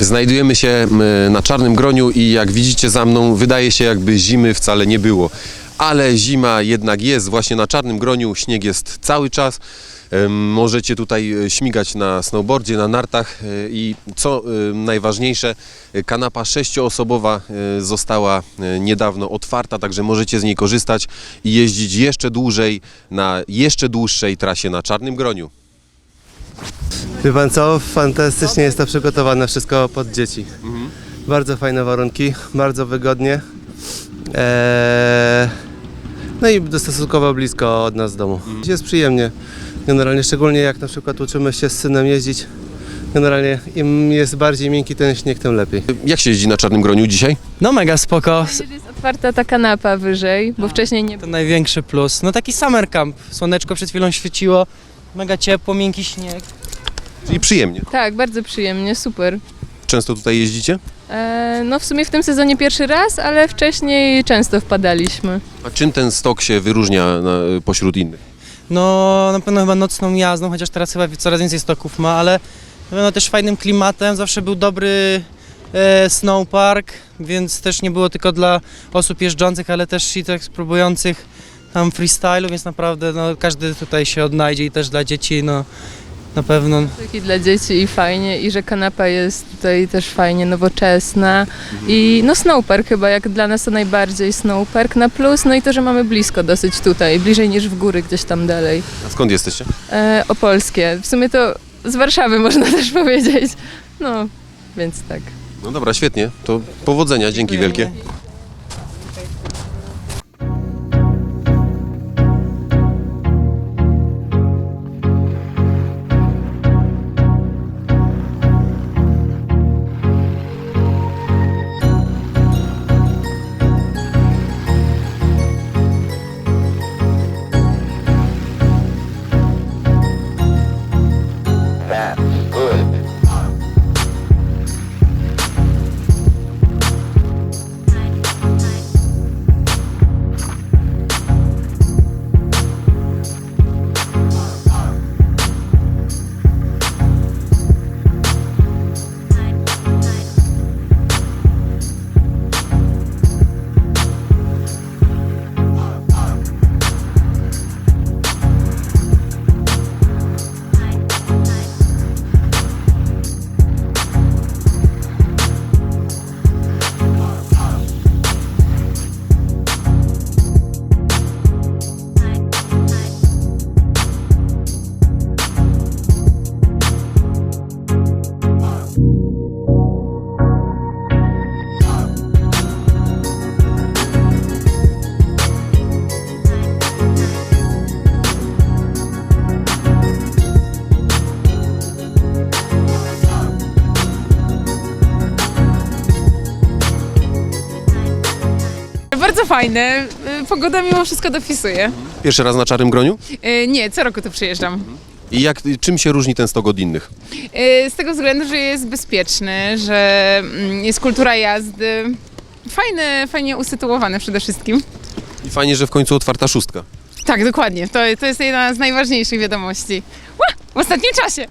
Znajdujemy się na Czarnym Groniu i jak widzicie za mną, wydaje się jakby zimy wcale nie było. Ale zima jednak jest, właśnie na Czarnym Groniu śnieg jest cały czas. Możecie tutaj e, śmigać na snowboardzie, na nartach e, i co e, najważniejsze, kanapa sześcioosobowa została niedawno otwarta, także możecie z niej korzystać i jeździć jeszcze dłużej na jeszcze dłuższej trasie na Czarnym Groniu. Wie pan co? Fantastycznie jest to przygotowane wszystko pod dzieci. Bardzo fajne warunki, bardzo wygodnie. Eee, no i stosunkowo blisko od nas z domu. Jest przyjemnie. Generalnie, szczególnie jak na przykład uczymy się z synem jeździć. Generalnie im jest bardziej miękki ten śnieg, tym lepiej. Jak się jeździ na Czarnym Groniu dzisiaj? No mega spoko, S- Jest otwarta ta kanapa wyżej, bo wcześniej nie to największy plus. No taki summer camp, słoneczko przed chwilą świeciło, mega ciepło, miękki śnieg. Czyli przyjemnie. Tak, bardzo przyjemnie, super. Często tutaj jeździcie? E, no w sumie w tym sezonie pierwszy raz, ale wcześniej często wpadaliśmy. A czym ten stok się wyróżnia na, pośród innych? No na pewno chyba nocną jazdą, chociaż teraz chyba coraz więcej stoków ma, ale na pewno też fajnym klimatem, zawsze był dobry e, snowpark, więc też nie było tylko dla osób jeżdżących, ale też i tak spróbujących tam freestylu, więc naprawdę no, każdy tutaj się odnajdzie i też dla dzieci, no na pewno Taki dla dzieci i fajnie, i że kanapa jest tutaj też fajnie nowoczesna. I no snowpark chyba, jak dla nas to najbardziej snowpark na plus, no i to, że mamy blisko dosyć tutaj, bliżej niż w góry gdzieś tam dalej. A skąd jesteście? E, opolskie, w sumie to z Warszawy można też powiedzieć. No, więc tak. No dobra, świetnie. To powodzenia, dzięki wielkie. Fajne. Y, Pogoda mimo wszystko dopisuje. Pierwszy raz na Czarnym Groniu? Y, Nie, co roku tu przyjeżdżam. I jak, czym się różni ten stok od innych? Y, Z tego względu, że jest bezpieczny, że mm, jest kultura jazdy. Fajny, fajnie usytuowany przede wszystkim. I fajnie, że w końcu otwarta szóstka. Tak, dokładnie. To, to jest jedna z najważniejszych wiadomości. Ła, w ostatnim czasie.